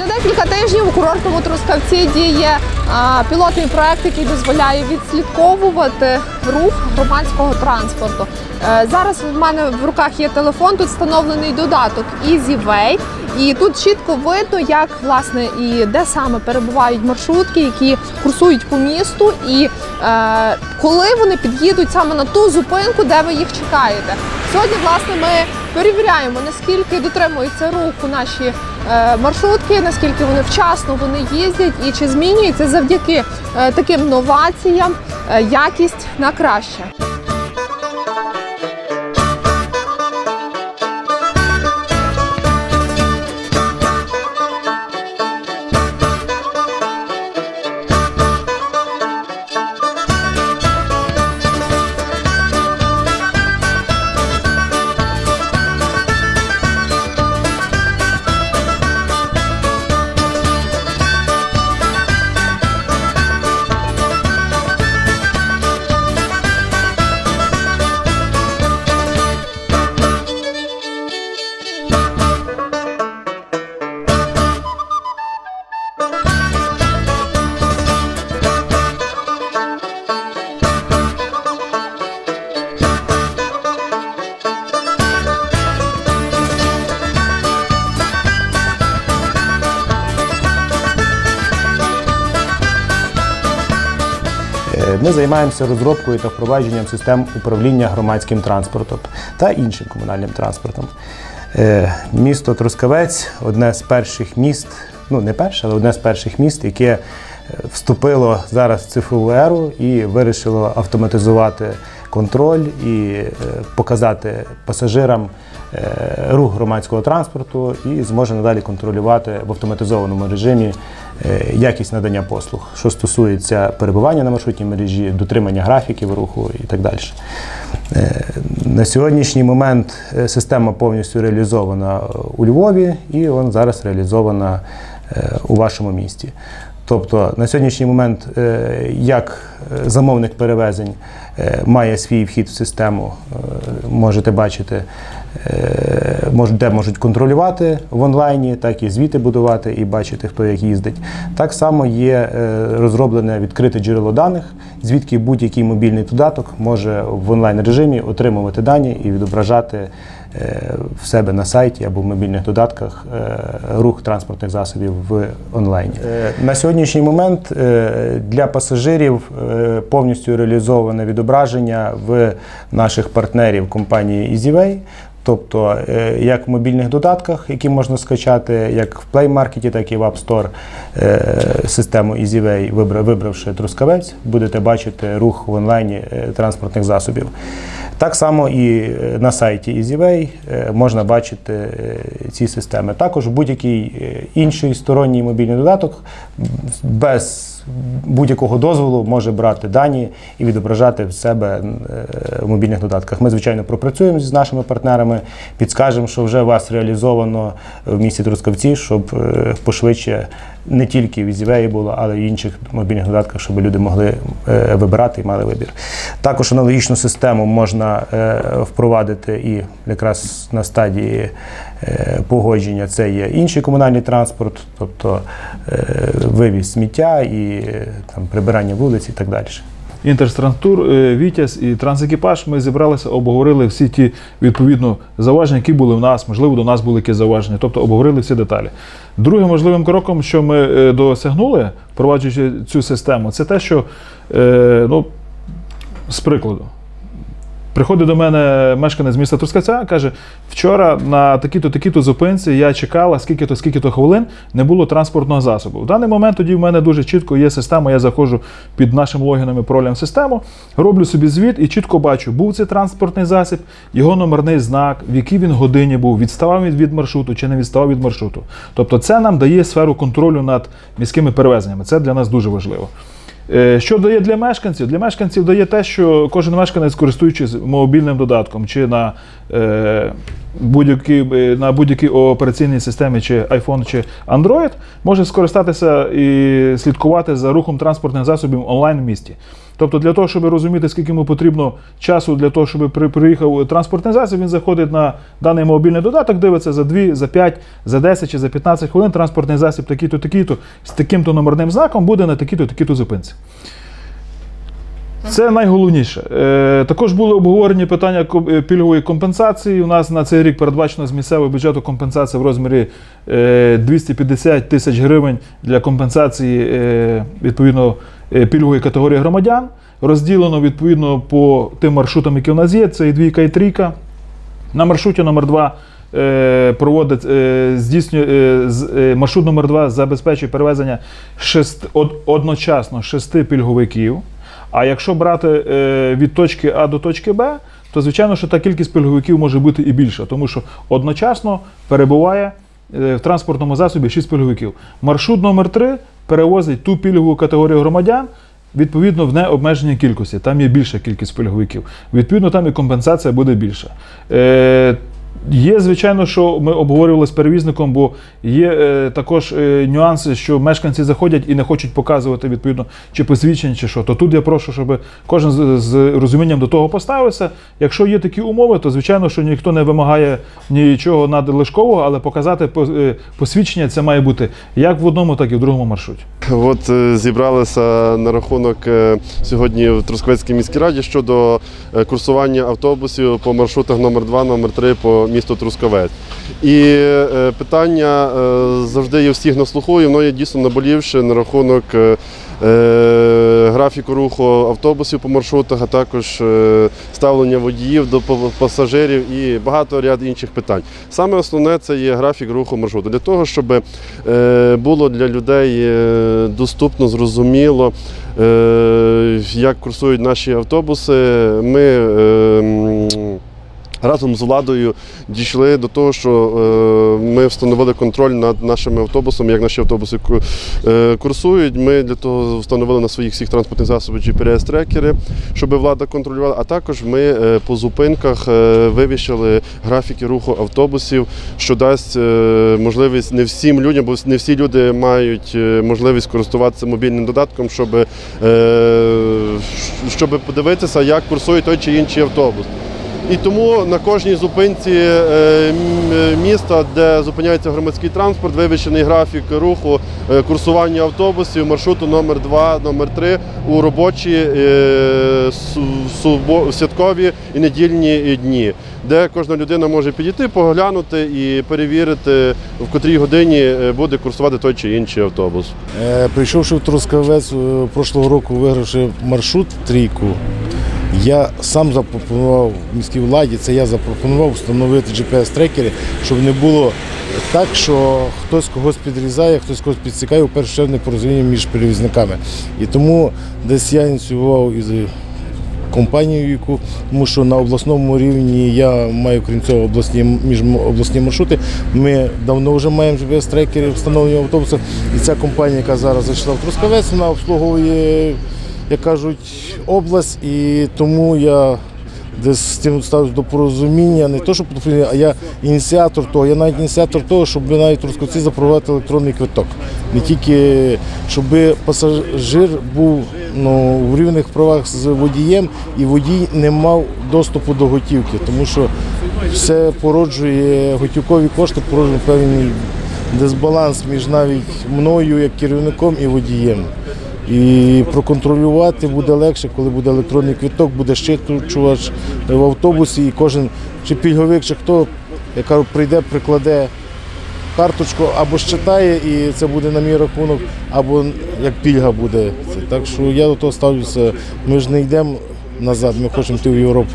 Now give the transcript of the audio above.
Вже декілька тижнів у курортному Трускавці діє пілотний проект, який дозволяє відслідковувати рух громадського транспорту. Е, зараз в мене в руках є телефон, тут встановлений додаток EasyWay. І тут чітко видно, як власне і де саме перебувають маршрутки, які курсують по місту, і е, коли вони під'їдуть саме на ту зупинку, де ви їх чекаєте. Сьогодні, власне, ми перевіряємо, наскільки дотримуються руху наші е, маршрутки, наскільки вони вчасно вони їздять, і чи змінюється завдяки е, таким новаціям е, якість на краще. Ми займаємося розробкою та впровадженням систем управління громадським транспортом та іншим комунальним транспортом. Е, Місто Трускавець одне з перших міст, ну не перше, але одне з перших міст, яке вступило зараз в цифрову еру і вирішило автоматизувати контроль і е, показати пасажирам е, рух громадського транспорту і зможе надалі контролювати в автоматизованому режимі е, якість надання послуг, що стосується перебування на маршрутній мережі, дотримання графіків руху і так далі. На сьогоднішній момент система повністю реалізована у Львові і вона зараз реалізована у вашому місті. Тобто на сьогоднішній момент е, як е, замовник перевезень е, має свій вхід в систему, можете бачити, де можуть контролювати в онлайні, так і звіти будувати і бачити, хто як їздить. Так само є розроблене відкрите джерело даних, звідки будь-який мобільний додаток може в онлайн режимі отримувати дані і відображати в себе на сайті або в мобільних додатках е, рух транспортних засобів в онлайні. Е, На сьогоднішній момент е, для пасажирів е, повністю реалізоване відображення в наших партнерів компанії EasyWay. Тобто, е, як в мобільних додатках, які можна скачати, як в Play Market, так і в App Store е, систему EasyWay, вибравши Трускавець, будете бачити рух в онлайні е, транспортних засобів. Так само і на сайті EasyWay можна бачити ці системи. Також будь-який інший сторонній мобільний додаток без будь-якого дозволу може брати дані і відображати в себе е, в мобільних додатках. Ми, звичайно, пропрацюємо з нашими партнерами, підскажемо, що вже вас реалізовано в місті Трускавці, щоб е, пошвидше не тільки в EasyWay було, але й в інших мобільних додатках, щоб люди могли е, вибирати і мали вибір. Також аналогічну систему можна впровадити і якраз на стадії погодження це є інший комунальний транспорт, тобто е, вивіз сміття і е, там, прибирання вулиць і так далі. Інтерстранстур, е, Вітязь і трансекіпаж. Ми зібралися, обговорили всі ті відповідно зауваження, які були в нас, можливо, до нас були якісь зауваження, тобто обговорили всі деталі. Другим можливим кроком, що ми е, досягнули, впроваджуючи цю систему, це те, що е, ну, з прикладу. Приходить до мене мешканець міста Трускавця, каже: вчора на такій-то такій-то зупинці я чекала скільки-то, скільки-то хвилин, не було транспортного засобу. В даний момент тоді в мене дуже чітко є система. Я заходжу під нашим логіном і паролем в систему, роблю собі звіт і чітко бачу, був це транспортний засіб, його номерний знак, в якій він годині був, відставав від маршруту чи не відставав від маршруту. Тобто, це нам дає сферу контролю над міськими перевезеннями. Це для нас дуже важливо. Е, Що дає для мешканців? Для мешканців дає те, що кожен мешканець, користуючись мобільним додатком чи на е, будь-якій е, на будь-якій операційній системі, чи iPhone, чи Android, може скористатися і слідкувати за рухом транспортних засобів онлайн в місті. Тобто, для того, щоб розуміти, скільки йому потрібно часу для того, щоб приїхав транспортний засіб, він заходить на даний мобільний додаток, дивиться за 2, за 5, за 10 чи за 15 хвилин. Транспортний засіб такий-то, такий-то з таким-то номерним знаком буде на такій-то, такій-то зупинці. Це найголовніше. Е, також були обговорені питання е, пільгової компенсації. У нас на цей рік передбачено з місцевого бюджету компенсація в розмірі е, 250 тисяч гривень для компенсації е, відповідно е, пільгової категорії громадян. Розділено відповідно по тим маршрутам, які у нас є. Це і двійка, і трійка. На маршруті номер 2 е, проводить е, здійснює е, е, маршрут номер 2 забезпечує перевезення шест, од, одночасно шести пільговиків. А якщо брати е, від точки А до точки Б, то звичайно, що та кількість пільговиків може бути і більша, тому що одночасно перебуває е, в транспортному засобі 6 пільговиків. Маршрут номер 3 перевозить ту пільгову категорію громадян. Відповідно, в необмеженій кількості, там є більша кількість пільговиків. Відповідно, там і компенсація буде більша. Є, звичайно, що ми обговорювали з перевізником, бо є е, також е, нюанси, що мешканці заходять і не хочуть показувати відповідно чи посвідчення, чи що. То тут я прошу, щоб кожен з, з розумінням до того поставився. Якщо є такі умови, то звичайно, що ніхто не вимагає нічого надлишкового, але показати по- е, посвідчення це має бути як в одному, так і в другому маршруті. От е, зібралися на рахунок е, сьогодні в Трускавецькій міській раді щодо курсування автобусів по маршрутах номер 2 номер 3 по місту Трускавець. І е, питання е, завжди є всіх на слуху, і воно є дійсно наболівше на рахунок е, графіку руху автобусів по маршрутах, а також ставлення водіїв до пасажирів і багато ряд інших питань. Саме основне це є графік руху маршруту. Для того, щоб було для людей доступно, зрозуміло, як курсують наші автобуси, ми разом з владою дійшли до того, що е, ми встановили контроль над нашими автобусами, як наші автобуси е, курсують. Ми для того встановили на своїх всіх транспортних засобах GPS-трекери, щоб влада контролювала. А також ми е, по зупинках вивішали графіки руху автобусів, що дасть можливість не всім людям, бо не всі люди мають можливість користуватися мобільним додатком, щоб, щоб подивитися, як курсує той чи інший автобус. І тому на кожній зупинці е, е, міста, де зупиняється громадський транспорт, вивішений графік руху е, курсування автобусів маршруту номер 2 номер 3 у робочі святкові і недільні дні, де кожна людина може підійти, поглянути і перевірити, в котрій годині буде курсувати той чи інший автобус. Прийшовши в Трускавець прошлого року, вигравши маршрут трійку, я сам запропонував міській владі, це я запропонував встановити GPS-трекери, щоб не було так, що хтось когось підрізає, хтось когось підсікає, в першу чергу непорозуміння між перевізниками. І тому десь я ініціював із компанією, яку тому що на обласному рівні я маю крім цього обласні міжобласні маршрути. Ми давно вже маємо GPS-трекери встановлені в автобусах. І ця компанія, яка зараз зайшла в Трускавець, вона обслуговує, як кажуть, область, і тому я. Десь з тим ставлюсь до порозуміння, не то, що порозуміння, а я ініціатор того. Я навіть ініціатор того, щоб навіть Трускавці запровадити електронний квиток. Не тільки щоб пасажир був ну, в рівних правах з водієм, і водій не мав доступу до готівки, тому що все породжує готівкові кошти, породжує певний дисбаланс між навіть мною як керівником і водієм. І проконтролювати буде легше, коли буде електронний квиток, буде щитувач в автобусі, і кожен чи пільговик, чи хто, яка прийде, прикладе карточку або щитає, і це буде на мій рахунок, або як пільга буде. Так що я до того ставлюся. Ми ж не йдемо назад, ми хочемо йти в Європу.